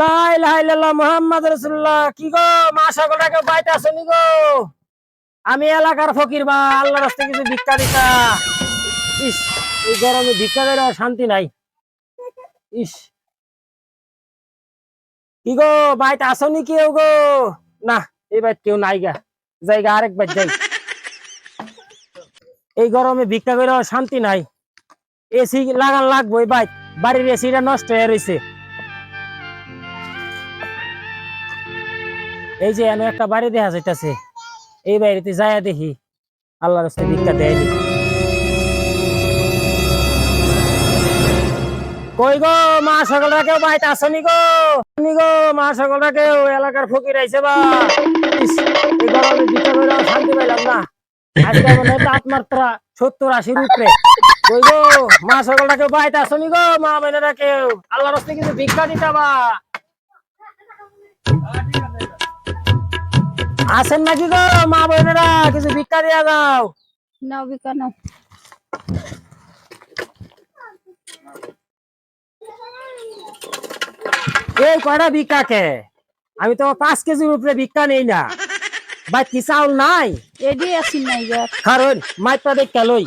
লাই লাই লাল্লাহ মোহাম্মদ রসুল্লাহ কি গো, মা সকলটাকে বাইতে আসনি গো? আমি এলাকার ফকির বা আল্লাহ রাস্তে কিছু ভিক্ষা দিতা। ইস, এই গরমে ভিক্ষা দিলে শান্তি নাই। ইস। কি গো বাইতে আসনি কেউ গো? না, এই বাইত কেউ নাই গা। জায়গা আরেকবার যাই। এই গরমে ভিক্ষা করে শান্তি নাই। এসি লাগান লাগবো, এই বাইক বাড়ির এসিটা নষ্ট হয়ে রয়েছে এই যে এনে একটা বাড়ি দেখা যাইতাছে, এই বাড়িতে যায়া দেখি আল্লাহ রাস্তে ভিক্ষা দেয়নি কই গো, মা সকলরা কেউ বাড়িতে আসনি গো? আসনি গো, মা সকলরা কেউ, এলাকার ফকির আইছে বা? এই গরমে ভিক্ষা করে শান্তি পাইলাম না। আজকে মনে তাপমাত্রা সত্তর আশির উপরে। কই গো, মা সকলরা কেউ বাড়িতে আসনি গো? মা বোনেরা কেউ? আল্লাহ রাস্তে কিছু ভিক্ষা দিতা বা? আসেন নাকি গো মা বোনেরা কিছু ভিক্ষা দিয়া দাও নাও বিকা নাও। এই কয়টা ভিক্ষা কে? আমি তো পাঁচ কেজির উপরে ভিক্ষা নেই না। ভাই কি চাউল নাই? এডি আসি নাই কারণ মাইপটা দেখা লই।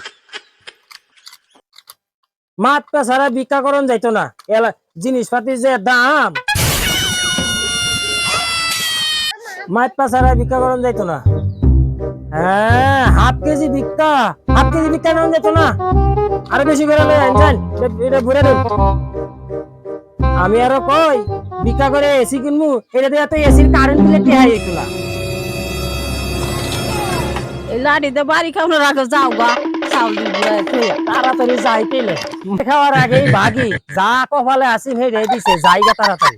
মাপটা ছাড়া ভিক্ষা করন যাইতো না। এলা জিনিসপাতির যে দাম মাইপা ছাড়া ভিক্ষা করন যাইতো না। হ্যাঁ হাফ কেজি ভিক্ষা হাফ কেজি ভিক্ষা নেওয়া যেত না। আরও বেশি করে লই আইন যান এটা- ঘুরে দেন। আমি আরও কই ভিক্ষা করে এসি কিনবো এটা দিয়ে তো এসির কারেন্ট বিলে টেহাই যেত না এই লাড়িতে বাড়ি খাওয়ানো রাখো যাও থইয়া তাড়াতাড়ি যাই পেলে। খাওয়ার আগেই ভাগি যা কপালে আসি হে রে দিছে যাইগা তাড়াতাড়ি।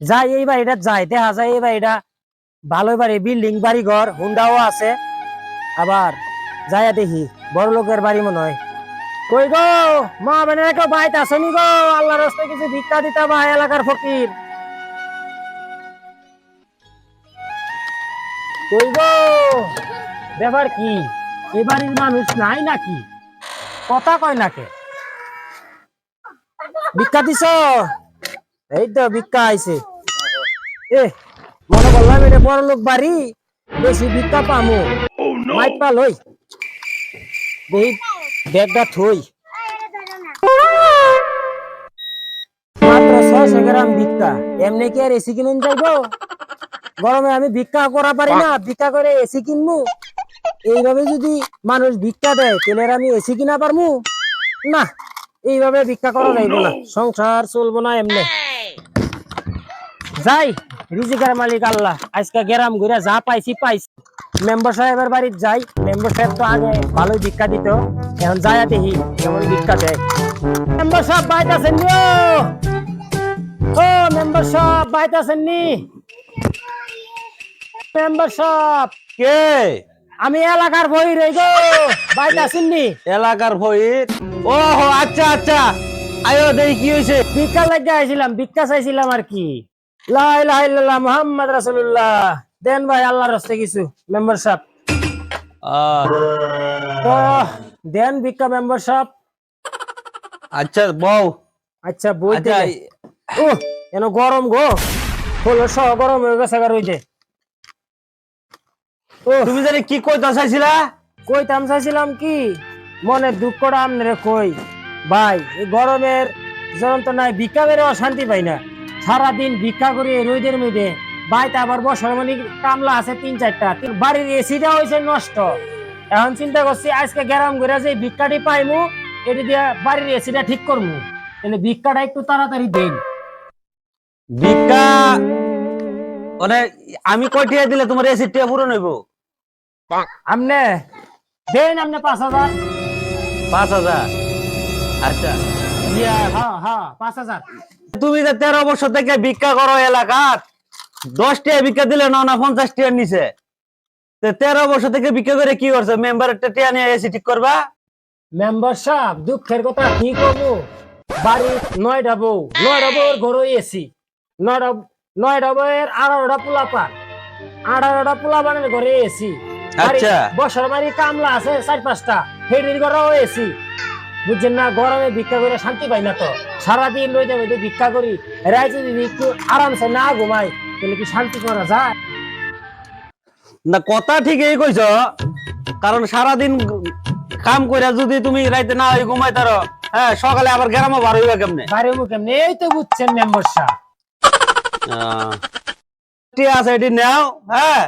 যাই এই বাড়িটা যাই, দেখা যায় এই বাড়িটা ভালো বাড়ি বিল্ডিং বাড়ি ঘর হুন্ডাও আছে। আবার যাইয়া দেখি, বড় লোকের বাড়ি মনে হয়। কই গো, মা মানে কেউ বাইতে আসনি গো? আল্লাহ রাস্তায় কিছু ভিক্ষা দিতা বা এলাকার ফকির। কই গো, ব্যাপার কি? এ বাড়ির মানুষ নাই নাকি? কথা কয় নাকে ভিক্ষা দিছ? এই তো ভিক্ষা আইছে। এ, মনে করলাম এটা বড় লোক বাড়ি, বেশি ভিক্ষা পামু। মাইক পা লই। দেই, ব্যাগটা থই। মাত্র গ্রাম ভিক্ষা। এমনি কি আর এসি যাইবো? গরমে আমি ভিক্ষা করা পারি না, ভিক্ষা করে এসি কিনবো এইভাবে যদি মানুষ ভিক্ষা দেয়, তাহলে আমি এসি কিনা পারমু? না, এইভাবে ভিক্ষা করা যাইব না। সংসার চলবো না এমনি। যাই রিজিকার মালিক আল্লাহ। আজকে গেরাম ঘুরে যা পাইছি পাইছি। মেম্বার সাহেবের বাড়ি যাই মেম্বার সাহেব তো আগে ভালোই ভিক্ষা দিত এখন যাই দেখি কেমন ভিক্ষা দেয়। মেম্বার সাহেব বাইতে আছেন নি ও? মেম্বার সাহেব বাইতে আছেন নি। মেম্বার সাহেব কে? আমি এলাকার বই রে গো বাইতে আসেননি এলাকার ভয়িত ও হো আচ্ছা আচ্ছা। আয়ো দেই কি হয়েছে ভিক্ষা লাগে আইছিলাম ভিক্ষা চাইছিলাম আর কি। লা ইলাহা ইল্লাল্লাহ মুহাম্মদ রাসূলুল্লাহ। দেন ভাই আল্লাহর রাস্তে কিছু মেম্বার সাহেব দেন ভিক্ষা মেম্বার সাহেব আচ্ছা বউ আচ্ছা বই আচ্ছা ও এন গরম গো। হলো সহ গরম হয়ে গেছে গা রইতে। ও তুমি জানি কি কইতা চাইছিলা? কইতাম চাইছিলাম কি? মনে দুঃখটা আমনে কই? ভাই এই গরমের যন্ত্রণায় ভিক্ষা করে অশান্তি পাই না। সারাদিন ভিক্ষা করে রোদের মধ্যে। বাইতে আবার বসার মানে কামলা আছে তিন চারটা। বাড়ির এসিটা হয়েছে নষ্ট। এখন চিন্তা করছি আজকে গেরাম করে যে ভিক্ষাটি পাইমু এটি দিয়ে বাড়ির এসিটা ঠিক করব তাহলে ভিক্ষাটা একটু তাড়াতাড়ি দেন। ভিক্ষা মানে আমি কয়টিয়া দিলে তোমার এসি টিয়া পূরণ হইব? আমনে দেন আমনে পাঁচ হাজার। পাঁচ হাজার? আচ্ছা। হ্যাঁ হ্যাঁ তুমি যে তেরো বছর থেকে ভিক্ষা করো এলাকাত দশ টিয়া ভিক্ষা দিলে না পঞ্চাশ টিয়ার নিচে। তেরো বছর থেকে ভিক্ষা করে কি করছে? মেম্বার টিয়া নিয়ে এসি ঠিক করবা? মেম্বার সাহেব দুঃখের কথা কি করব বাড়ি নয়টা বউ নয়টা বউর ঘরও এসি নয়টা নয়টা বউয়ের আঠারোটা পোলা পান আঠারোটা পোলা পানের ঘরে এসি আচ্ছা। বছর বাড়ি কামলা আছে চার পাঁচটা। হেডির ঘরেও এসি বুঝছেন না? গরমে ভিক্ষা করে শান্তি পাই না তো। সারাদিন রইতে রইতে ভিক্ষা করি রায় যদি একটু আরামসে না ঘুমাই তাহলে কি শান্তি করা যায়? না কথা ঠিকই কইছ কারণ সারাদিন কাম কইরা যদি তুমি রাইতে না হয় ঘুমাই তারো হ্যাঁ সকালে আবার গ্রামে বার হইবা কেমনে? বাড়ি মুখ এমনি এই তো বুঝছেন মেম্বার সাহেব। ঠিক আছে এটি নাও হ্যাঁ।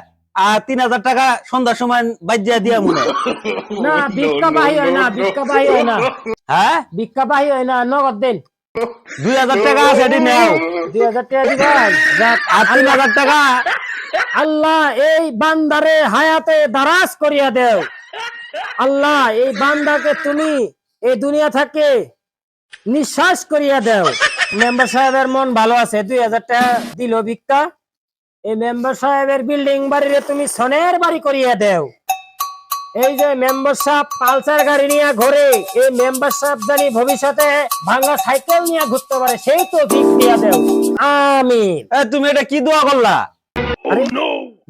আর তিন হাজার টাকা সন্ধ্যার সময় বাজ্যা দিয়া মনে না ভিক্ষা বাহি হয় না ভিক্ষা বাহি হয় না। হ্যাঁ? ভিক্ষা বাহি হয় না নগদ দেন। দুই হাজার টাকা আছে এটি নাও। দুই হাজার টাকা দিবেন আর তিন হাজার টাকা আল্লাহ এই বান্দারে হায়াতে দারাজ করিয়া দেও। আল্লাহ এই বান্দাকে তুমি এই দুনিয়া থেকে নিঃশ্বাস করিয়া দেও। মেম্বার সাহেবের মন ভালো আছে দুই হাজার টাকা দিল ভিক্ষা। এই মেম্বার সাহেবের বিল্ডিং বাড়িরে তুমি সনের বাড়ি করিয়া দেও। এই যে মেম্বার সাহেব পালসার গাড়ি নিয়ে ঘোরে এই মেম্বার সাহেব জানি ভবিষ্যতে ভাঙা সাইকেল নিয়ে ঘুরতে পারে সেই তো ভিক দিয়া দেও। আমিন। এ, তুমি এটা কি দোয়া করলা? আরে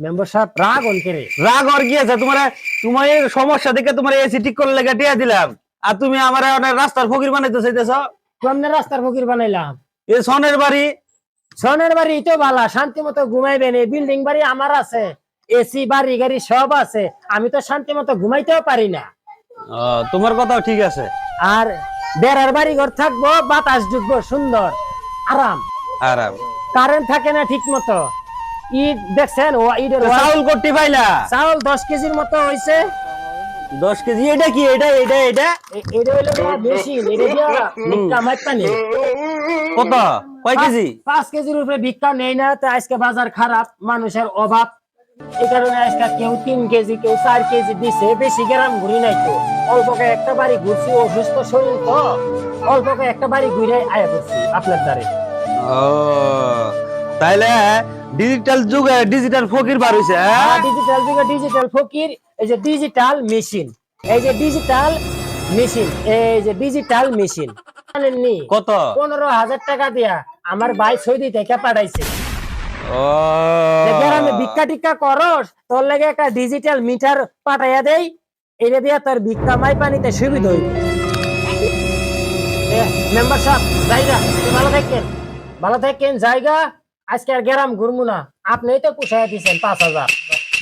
মেম্বার সাহেব রাগ অনকে রে? রাগ আর কি আছে? তোমার তোমার এই সমস্যা দেখে তোমার এসি ঠিক করে লেগে টিয়া দিলাম। আর তুমি আমার রাস্তার ফকির বানাইতে চাইতেছ? কেমনে রাস্তার ফকির বানাইলাম? এই সনের বাড়ি সনের বাড়ি তো ভালো শান্তি মতো ঘুমাইবেন এই বিল্ডিং বাড়ি আমার আছে এসি বাড়ি গাড়ি সব আছে আমি তো শান্তি মতো ঘুমাইতেও পারি না। তোমার কথাও ঠিক আছে। আর বেড়ার বাড়ি ঘর থাকব বাতাস ঢুকবো সুন্দর আরাম। আরাম। কারেন্ট থাকে না ঠিক মতো। ঈদ দেখছেন ও ঈদের চাউল করতে পাইলা? চাউল দশ কেজির মতো হয়েছে দশ কেজি এটা কি? এটা এটা এটা? এটা হইল মেশিন এটা দিয়া ভিক্ষা মাইপা নেই। কত? কয় কেজি? পাঁচ কেজির উপরে ভিক্ষা নেই না তো আজকে বাজার খারাপ মানুষের অভাব। এই কারণে আজকে কেউ তিন কেজি কেউ চার কেজি দিছে বেশি গ্রাম ঘুরি নাই তো। অল্পকে একটা বাড়ি ঘুরছি অসুস্থ শরীর তো। অল্পকে একটা বাড়ি ঘুরে আয়া করছি আপনার দ্বারে। ও তাইলে ডিজিটাল যুগে ডিজিটাল ফকির বার হইছে হ্যাঁ? ডিজিটাল যুগে ডিজিটাল ফকির এই যে ডিজিটাল মেশিন এই যে ডিজিটাল মেশিন এই যে ডিজিটাল মেশিন জানেননি কত? পনেরো হাজার টাকা দিয়া আমার ভাই সৌদি থেকে পাঠাইছে। ও। যে গ্রামে ভিক্ষা টিক্ষা করস তোর লাগে একটা ডিজিটাল মিটার পাঠাইয়া দেই এটা দিয়া তোর ভিক্ষা মাই পানিতে সুবিধা হইবে। মেম্বার সাহেব জায়গা ভালো থাকেন ভালো থাকেন জায়গা। আজকে আর গ্রাম ঘুরবো না। আপনি তো পুষাই দিয়েছেন পাঁচ হাজার।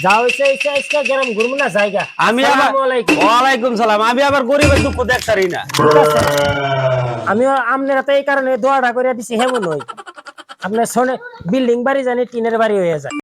যা হয়েছে হয়েছে, আজকে গেরাম ঘুরবো না জায়গা। আমি আবার। ওয়ালাইকুম সালাম। আমি আবার গরিবের দুঃখ দেখতারি না। আমি আপনার তো এই কারণে দোয়াটা করে দিছি হেমন হই আপনার শোনে বিল্ডিং বাড়ি জানি টিনের বাড়ি হয়ে যায়।